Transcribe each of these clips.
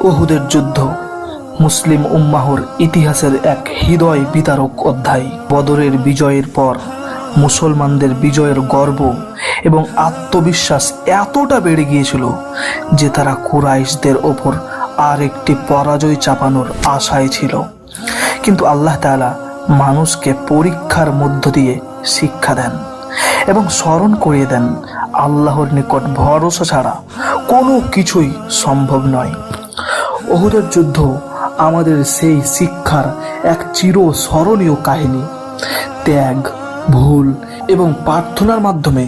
উহুদের যুদ্ধ, মুসলিম উম্মাহর ইতিহাসের এক হৃদয় বিতারক অধ্যায়। বদরের বিজয়ের পর, মুসলমানদের বিজয়ের গর্ব এবং আত্মবিশ্বাস এতটা বেড়ে গিয়েছিল যে তারা কুরাইশদের ওপর আর একটি পরাজয় চাপানোর আশায় ছিল। কিন্তু আল্লাহ তাআলা মানুষকে পরীক্ষার মধ্য দিয়ে শিক্ষা দেন এবং স্মরণ করিয়ে দেন আল্লাহর নিকট ভরসা ছাড়া কোনো কিছুই সম্ভব নয়। ওহুদের যুদ্ধ আমাদের সেই শিক্ষার এক চির স্মরণীয় কাহিনী। ত্যাগ, ভুল এবং প্রার্থনার মাধ্যমে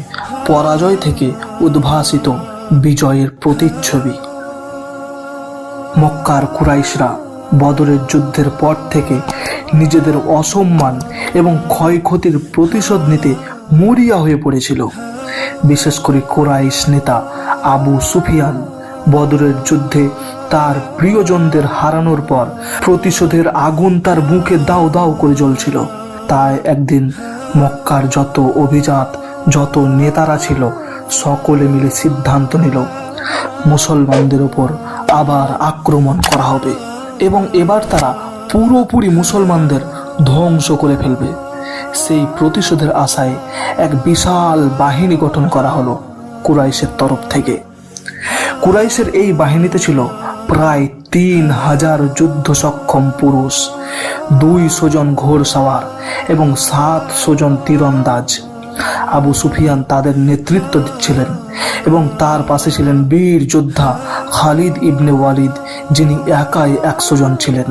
পরাজয় থেকে উদ্ভাসিত বিজয়ের প্রতিচ্ছবি। মক্কার কুরাইশরা বদরের যুদ্ধের পর থেকে নিজেদের অসম্মান এবং ক্ষয়ক্ষতির প্রতিশোধ নিতে মরিয়া হয়ে পড়েছিল। বিশেষ করে কোরাইশ নেতা আবু সুফিয়ান। বদরের যুদ্ধে তার প্রিয়জনদের হারানোর পর প্রতিশোধের আগুন তার বুকে দাও দাও করে জ্বলছিল। তাই একদিন মক্কার যত অভিজাত, যত নেতারা ছিল, সকলে মিলে সিদ্ধান্ত নিল, মুসলমানদের ওপর আবার আক্রমণ করা হবে এবং এবার তারা পুরোপুরি মুসলমানদের ধ্বংস করে ফেলবে। সেই প্রতিশোধের আশায় এক বিশাল বাহিনী গঠন করা হলো কুরাইশের তরফ থেকে। কুরাইশের এই বাহিনীতে ছিল প্রায় তিন হাজার যুদ্ধ সক্ষম পুরুষ দুইশো জন ঘোড়সাওয়ার এবং সাত জন তীরন্দাজ। আবু সুফিয়ান তাদের নেতৃত্ব দিচ্ছিলেন এবং তার পাশে ছিলেন বীর যোদ্ধা খালিদ ইবনে ওয়ালিদ, যিনি একাই একশো জন ছিলেন।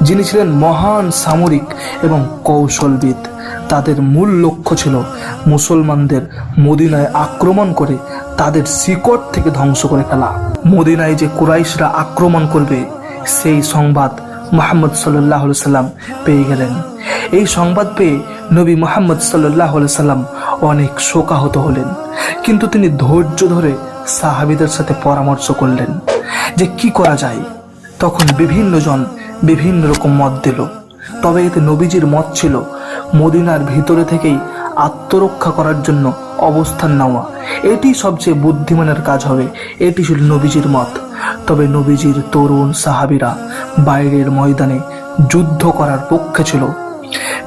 যিনি ছিলেন মহান সামরিক এবং কৌশলবিদ। তাদের মূল লক্ষ্য ছিল মুসলমানদের মদিনায় আক্রমণ করে তাদের শিকড় থেকে ধ্বংস করে ফেলা। মদিনায় যে কুরাইশরা আক্রমণ করবে, সেই সংবাদ মোহাম্মদ সাল্লাহ সাল্লাম পেয়ে গেলেন। এই সংবাদ পেয়ে নবী মোহাম্মদ সাল্লাহ সাল্লাম অনেক শোকাহত হলেন, কিন্তু তিনি ধৈর্য ধরে সাহাবিদের সাথে পরামর্শ করলেন যে কি করা যায়। তখন বিভিন্ন জন বিভিন্ন রকম মত দিল। তবে এতে নবীজির মত ছিল মদিনার ভিতরে থেকেই আত্মরক্ষা করার জন্য অবস্থান নেওয়া। এটি সবচেয়ে বুদ্ধিমানের কাজ হবে, এটি ছিল নবীজির মত। তবে নবীজির তরুণ সাহাবিরা বাইরের ময়দানে যুদ্ধ করার পক্ষে ছিল।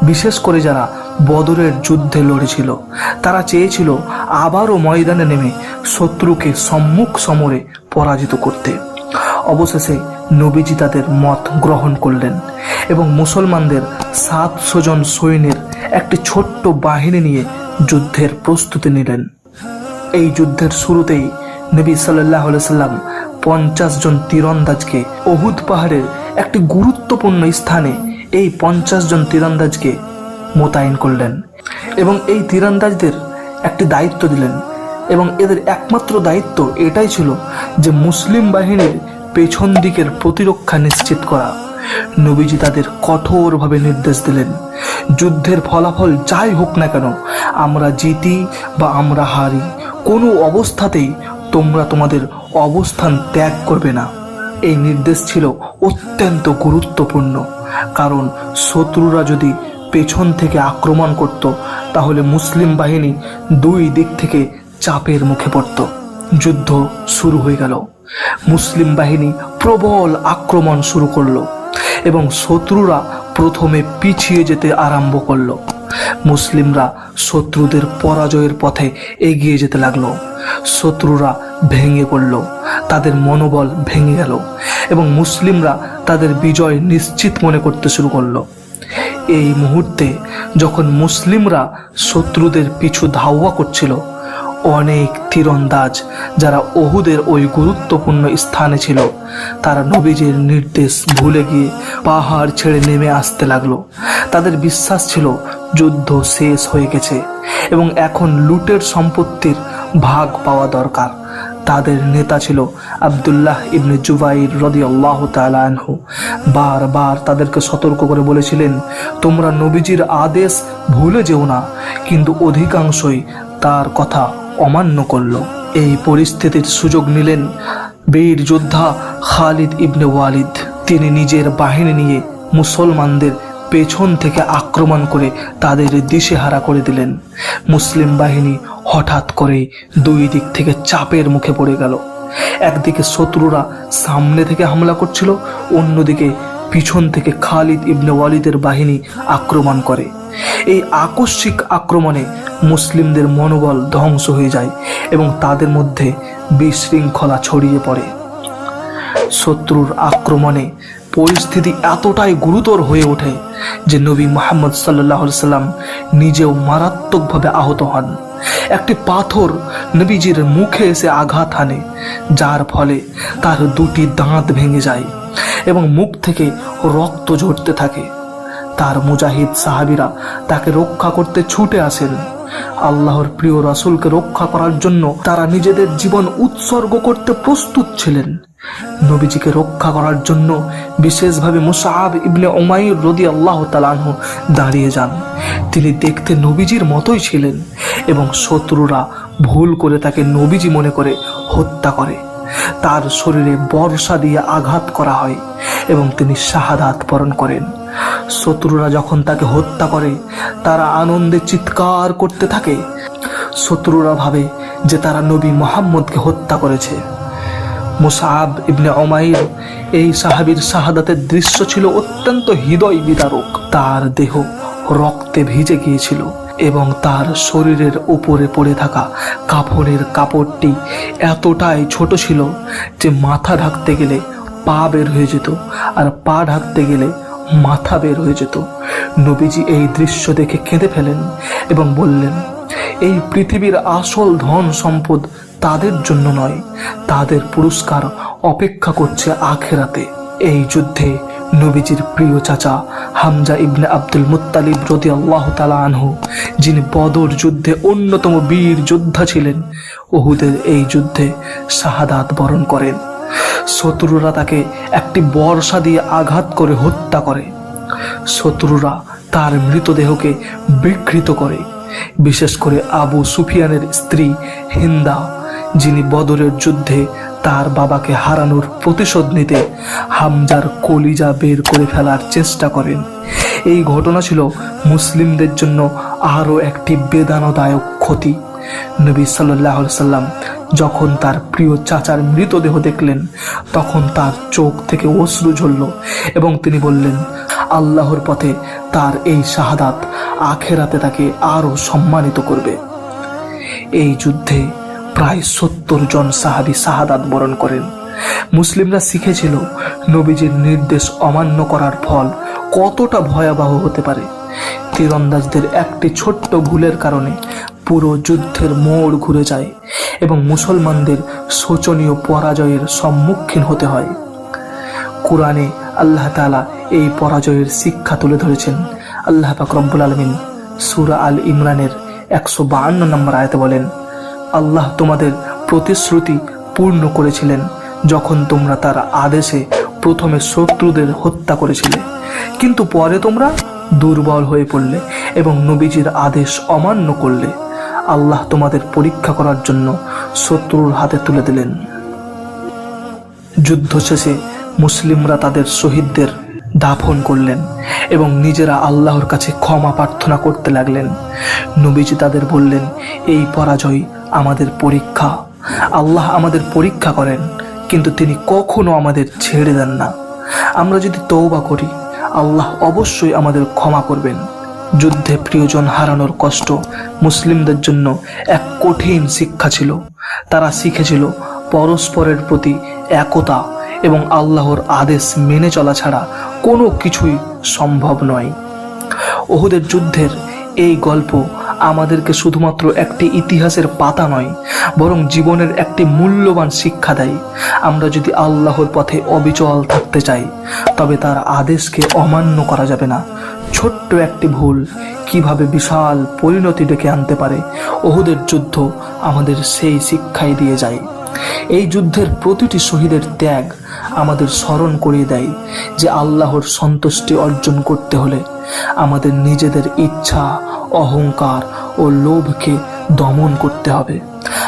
বিশেষ করে যারা বদরের যুদ্ধে লড়েছিল। তারা চেয়েছিল আবারও ময়দানে নেমে শত্রুকে সম্মুখ সমরে পরাজিত করতে। অবশেষে নবীজি তাদের মত গ্রহণ করলেন এবং মুসলমানদের সাতশো জন সৈন্যের একটি ছোট্ট বাহিনী নিয়ে যুদ্ধের প্রস্তুতি নিলেন। এই যুদ্ধের শুরুতেই নবী সাল্লাহ সাল্লাম পঞ্চাশ জন তীরন্দাজকে অহুদ পাহাড়ের একটি গুরুত্বপূর্ণ স্থানে এই পঞ্চাশ জন তীরন্দাজকে মোতায়েন করলেন এবং এই তীরন্দাজদের একটি দায়িত্ব দিলেন এবং এদের একমাত্র দায়িত্ব এটাই ছিল যে মুসলিম বাহিনীর পেছন দিকের প্রতিরক্ষা নিশ্চিত করা। নবীজি তাদের কঠোরভাবে নির্দেশ দিলেন, যুদ্ধের ফলাফল যাই হোক না কেন, আমরা জিতি বা আমরা হারি, কোনো অবস্থাতেই তোমরা তোমাদের অবস্থান ত্যাগ করবে না। এই নির্দেশ ছিল অত্যন্ত গুরুত্বপূর্ণ, কারণ শত্রুরা যদি পেছন থেকে আক্রমণ করত, তাহলে মুসলিম বাহিনী দুই দিক থেকে চাপের মুখে পড়ত। যুদ্ধ শুরু হয়ে গেল। মুসলিম বাহিনী প্রবল আক্রমণ শুরু করল এবং শত্রুরা প্রথমে পিছিয়ে যেতে আরম্ভ করল। মুসলিমরা শত্রুদের পরাজয়ের পথে এগিয়ে যেতে লাগল। শত্রুরা ভেঙে পড়ল, তাদের মনোবল ভেঙে গেল এবং মুসলিমরা তাদের বিজয় নিশ্চিত মনে করতে শুরু করল। এই মুহূর্তে যখন মুসলিমরা শত্রুদের পিছু ধাওয়া করছিল, অনেক তীরন্দাজ যারা ওহুদের ওই গুরুত্বপূর্ণ স্থানে ছিল, তারা নবীজির নির্দেশ ভুলে গিয়ে পাহাড় ছেড়ে নেমে আসতে লাগল। তাদের বিশ্বাস ছিল যুদ্ধ শেষ হয়ে গেছে এবং এখন লুটের সম্পত্তির ভাগ পাওয়া দরকার। তাদের নেতা ছিল আবদুল্লাহ ইবনে জুবাইর রদি আল্লাহ আনহু। বারবার তাদেরকে সতর্ক করে বলেছিলেন, তোমরা নবীজির আদেশ ভুলে যেও না, কিন্তু অধিকাংশই তার কথা অমান্য করল। এই পরিস্থিতির সুযোগ নিলেন বীর যোদ্ধা খালিদ ইবনে ওয়ালিদ। তিনি নিজের বাহিনী নিয়ে মুসলমানদের পেছন থেকে আক্রমণ করে তাদের দিশেহারা করে দিলেন। মুসলিম বাহিনী হঠাৎ করেই দুই দিক থেকে চাপের মুখে পড়ে গেল। একদিকে শত্রুরা সামনে থেকে হামলা করছিল, অন্যদিকে পিছন থেকে খালিদ ইবনে ওয়ালিদের বাহিনী আক্রমণ করে। এই আকস্মিক আক্রমণে মুসলিমদের মনোবল ধ্বংস হয়ে যায় এবং তাদের মধ্যে বিশৃঙ্খলা ছড়িয়ে পড়ে। শত্রুর আক্রমণে পরিস্থিতি এতটাই গুরুতর হয়ে ওঠে যে নবী মোহাম্মদ সাল্লাহ সাল্লাম নিজেও মারাত্মকভাবে আহত হন। একটি পাথর নবীজির মুখে এসে আঘাত হানে, যার ফলে তার দুটি দাঁত ভেঙে যায় এবং মুখ থেকে রক্ত ঝরতে থাকে। তার মুজাহিদ সাহাবিরা তাকে রক্ষা করতে ছুটে আসেন। আল্লাহর প্রিয় রাসুলকে রক্ষা করার জন্য তারা নিজেদের জীবন উৎসর্গ করতে প্রস্তুত ছিলেন। নবীজিকে রক্ষা করার জন্য বিশেষভাবে মুসাহাব ইবনে ওমাইর রদি আল্লাহ তালানহ দাঁড়িয়ে যান। তিনি দেখতে নবীজির মতোই ছিলেন এবং শত্রুরা ভুল করে তাকে নবীজি মনে করে হত্যা করে। তার শরীরে বর্ষা দিয়ে আঘাত করা হয় এবং তিনি শাহাদাত বরণ করেন। শত্রুরা যখন তাকে হত্যা করে, তারা আনন্দে চিৎকার করতে থাকে। শত্রুরা ভাবে যে তারা নবী মোহাম্মদকে হত্যা করেছে। মুসাব ইবনে অমাইর এই সাহাবীর শাহাদাতের দৃশ্য ছিল অত্যন্ত হৃদয় বিদারক। তার দেহ রক্তে ভিজে গিয়েছিল এবং তার শরীরের উপরে পড়ে থাকা কাপড়ের কাপড়টি এতটাই ছোট ছিল যে মাথা ঢাকতে গেলে পা বের হয়ে যেত আর পা ঢাকতে গেলে মাথা বের হয়ে যেত। নবীজি এই দৃশ্য দেখে কেঁদে ফেলেন এবং বললেন, এই পৃথিবীর আসল ধন সম্পদ তাদের জন্য নয়, তাদের পুরস্কার অপেক্ষা করছে আখেরাতে। এই যুদ্ধে নবীজির প্রিয় চাচা হামজা ইবনে আব্দুল মুত্তালিব রদি আল্লাহ তালা আনহু, যিনি বদর যুদ্ধে অন্যতম বীর যোদ্ধা ছিলেন ওহুদের এই যুদ্ধে শাহাদাত বরণ করেন। শত্রুরা তাকে একটি বর্ষা দিয়ে আঘাত করে হত্যা করে। শত্রুরা তার মৃতদেহকে বিকৃত করে। বিশেষ করে আবু সুফিয়ানের স্ত্রী হিন্দা যিনি বদরের যুদ্ধে তার বাবাকে হারানোর প্রতিশোধ নিতে হামজার কলিজা বের করে ফেলার চেষ্টা করেন। এই ঘটনা ছিল মুসলিমদের জন্য আরও একটি বেদানদায়ক ক্ষতি। নবী সাল্লাহ সাল্লাম যখন তার প্রিয় চাচার মৃতদেহ দেখলেন, তখন তার চোখ থেকে অশ্রু ঝরল এবং তিনি বললেন, আল্লাহর পথে তার এই শাহাদাত আখেরাতে তাকে আরও সম্মানিত করবে। এই যুদ্ধে প্রায় সত্তর জন সাহাবি শাহাদাত বরণ করেন। মুসলিমরা শিখেছিল নবীজির নির্দেশ অমান্য করার ফল কতটা ভয়াবহ হতে পারে। তীরন্দাজদের একটি ছোট্ট ভুলের কারণে পুরো যুদ্ধের মোড় ঘুরে যায় এবং মুসলমানদের শোচনীয় পরাজয়ের সম্মুখীন হতে হয়। কোরআনে আল্লাহ তালা এই পরাজয়ের শিক্ষা তুলে ধরেছেন। আল্লাহ পাক রব্বুল আলমিন সুরা আল ইমরানের একশো বাহান্ন নম্বর আয়তে বলেন আল্লাহ তোমাদের প্রতিশ্রুতি পূর্ণ করেছিলেন যখন তোমরা তার আদেশে প্রথমে শত্রুদের হত্যা করেছিলে। কিন্তু পরে তোমরা দুর্বল হয়ে পড়লে এবং নবীজির আদেশ অমান্য করলে। আল্লাহ তোমাদের পরীক্ষা করার জন্য শত্রুর হাতে তুলে দিলেন। যুদ্ধ শেষে মুসলিমরা তাদের শহীদদের দাফন করলেন এবং নিজেরা আল্লাহর কাছে ক্ষমা প্রার্থনা করতে লাগলেন। নবীজি তাদের বললেন, এই পরাজয় আমাদের পরীক্ষা। আল্লাহ আমাদের পরীক্ষা করেন, কিন্তু তিনি কখনো আমাদের ছেড়ে দেন না। আমরা যদি তৌবা করি, আল্লাহ অবশ্যই আমাদের ক্ষমা করবেন। যুদ্ধে প্রিয়জন হারানোর কষ্ট মুসলিমদের জন্য এক কঠিন শিক্ষা ছিল। তারা শিখেছিল পরস্পরের প্রতি একতা এবং আল্লাহর আদেশ মেনে চলা ছাড়া কোনো কিছুই সম্ভব নয়। ওহুদের যুদ্ধের এই গল্প আমাদেরকে শুধুমাত্র একটি ইতিহাসের পাতা নয়, বরং জীবনের একটি মূল্যবান শিক্ষা দেয়। আমরা যদি আল্লাহর পথে অবিচল থাকতে চাই, তবে তার আদেশকে অমান্য করা যাবে না। ছোট্ট একটি ভুল কীভাবে বিশাল পরিণতি ডেকে আনতে পারে, ওহুদের যুদ্ধ আমাদের সেই শিক্ষাই দিয়ে যায়। এই যুদ্ধের প্রতিটি শহীদের ত্যাগ আমাদের স্মরণ করিয়ে দেয় যে আল্লাহর সন্তুষ্টি অর্জন করতে হলে আমাদের নিজেদের ইচ্ছা, অহংকার ও লোভকে দমন করতে হবে।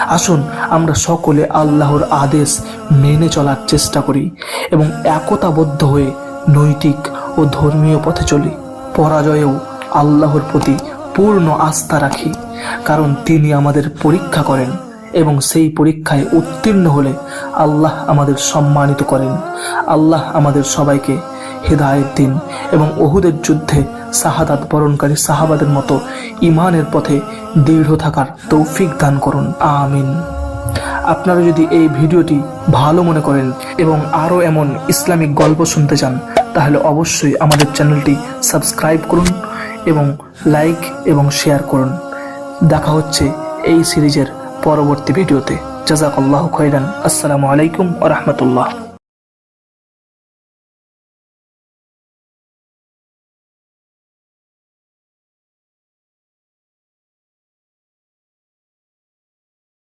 আসুন আমরা সকলে আল্লাহর আদেশ মেনে চলার চেষ্টা করি এবং একতাবদ্ধ হয়ে নৈতিক ও ধর্মীয় পথে চলি। পরাজয়েও আল্লাহর প্রতি পূর্ণ আস্থা রাখি, কারণ তিনি আমাদের পরীক্ষা করেন এবং সেই পরীক্ষায় উত্তীর্ণ হলে আল্লাহ আমাদের সম্মানিত করেন। আল্লাহ আমাদের সবাইকে হেদায়েত দিন এবং ওহুদের যুদ্ধে শাহাদাত বরণকারী সাহাবাদের মতো ইমানের পথে দৃঢ় থাকার তৌফিক দান করুন। আমিন। আপনারা যদি এই ভিডিওটি ভালো মনে করেন এবং আরও এমন ইসলামিক গল্প শুনতে চান, তাহলে অবশ্যই আমাদের চ্যানেলটি সাবস্ক্রাইব করুন এবং লাইক এবং শেয়ার করুন। দেখা হচ্ছে এই সিরিজের পরবর্তী ভিডিওতে। জাজাক আল্লাহ খৈরান আসসালামু আলাইকুম ও রহমতুল্লাহ